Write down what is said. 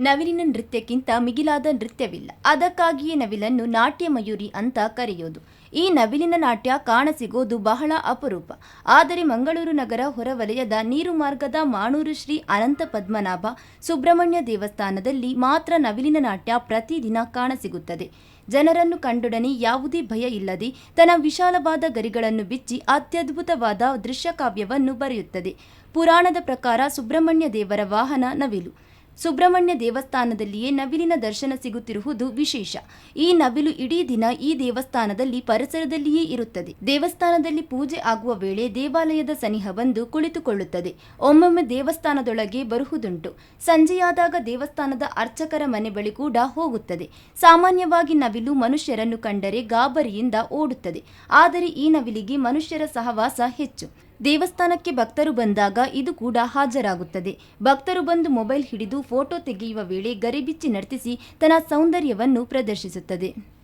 ನವಿಲಿನ ನೃತ್ಯಕ್ಕಿಂತ ಮಿಗಿಲಾದ ನೃತ್ಯವಿಲ್ಲ. ಅದಕ್ಕಾಗಿಯೇ ನವಿಲನ್ನು ನಾಟ್ಯ ಮಯೂರಿ ಅಂತ ಕರೆಯೋದು. ಈ ನವಿಲಿನ ನಾಟ್ಯ ಕಾಣಸಿಗೋದು ಬಹಳ ಅಪರೂಪ. ಆದರೆ ಮಂಗಳೂರು ನಗರ ಹೊರವಲಯದ ನೀರು ಮಾರ್ಗದ ಮಾಣೂರು ಶ್ರೀ ಅನಂತ ಪದ್ಮನಾಭ ಸುಬ್ರಹ್ಮಣ್ಯ ದೇವಸ್ಥಾನದಲ್ಲಿ ಮಾತ್ರ ನವಿಲಿನ ನಾಟ್ಯ ಪ್ರತಿದಿನ ಕಾಣಸಿಗುತ್ತದೆ. ಜನರನ್ನು ಕಂಡೊಡನೆ ಯಾವುದೇ ಭಯ ಇಲ್ಲದೆ ತನ್ನ ವಿಶಾಲವಾದ ಗರಿಗಳನ್ನು ಬಿಚ್ಚಿ ಅತ್ಯದ್ಭುತವಾದ ದೃಶ್ಯಕಾವ್ಯವನ್ನು ಬರೆಯುತ್ತದೆ. ಪುರಾಣದ ಪ್ರಕಾರ ಸುಬ್ರಹ್ಮಣ್ಯ ದೇವರ ವಾಹನ ನವಿಲು. ಸುಬ್ರಹ್ಮಣ್ಯ ದೇವಸ್ಥಾನದಲ್ಲಿಯೇ ನವಿಲಿನ ದರ್ಶನ ಸಿಗುತ್ತಿರುವುದು ವಿಶೇಷ. ಈ ನವಿಲು ಇಡೀ ದಿನ ಈ ದೇವಸ್ಥಾನದಲ್ಲಿ ಪರಿಸರದಲ್ಲಿಯೇ ಇರುತ್ತದೆ. ದೇವಸ್ಥಾನದಲ್ಲಿ ಪೂಜೆ ಆಗುವ ವೇಳೆ ದೇವಾಲಯದ ಸನಿಹ ಬಂದು ಕುಳಿತುಕೊಳ್ಳುತ್ತದೆ. ಒಮ್ಮೊಮ್ಮೆ ದೇವಸ್ಥಾನದೊಳಗೆ ಬರುವುದುಂಟು. ಸಂಜೆಯಾದಾಗ ದೇವಸ್ಥಾನದ ಅರ್ಚಕರ ಮನೆ ಬಳಿ ಕೂಡ ಹೋಗುತ್ತದೆ. ಸಾಮಾನ್ಯವಾಗಿ ನವಿಲು ಮನುಷ್ಯರನ್ನು ಕಂಡರೆ ಗಾಬರಿಯಿಂದ ಓಡುತ್ತದೆ. ಆದರೆ ಈ ನವಿಲಿಗೆ ಮನುಷ್ಯರ ಸಹವಾಸ ಹೆಚ್ಚು. ದೇವಸ್ಥಾನಕ್ಕೆ ಭಕ್ತರು ಬಂದಾಗ ಇದು ಕೂಡ ಹಾಜರಾಗುತ್ತದೆ. ಭಕ್ತರು ಬಂದು ಮೊಬೈಲ್ ಹಿಡಿದು ಫೋಟೋ ತೆಗೆಯುವ ವೇಳೆ ಗರಿಬಿಚ್ಚಿ ನರ್ತಿಸಿ ತನ್ನ ಸೌಂದರ್ಯವನ್ನು ಪ್ರದರ್ಶಿಸುತ್ತದೆ.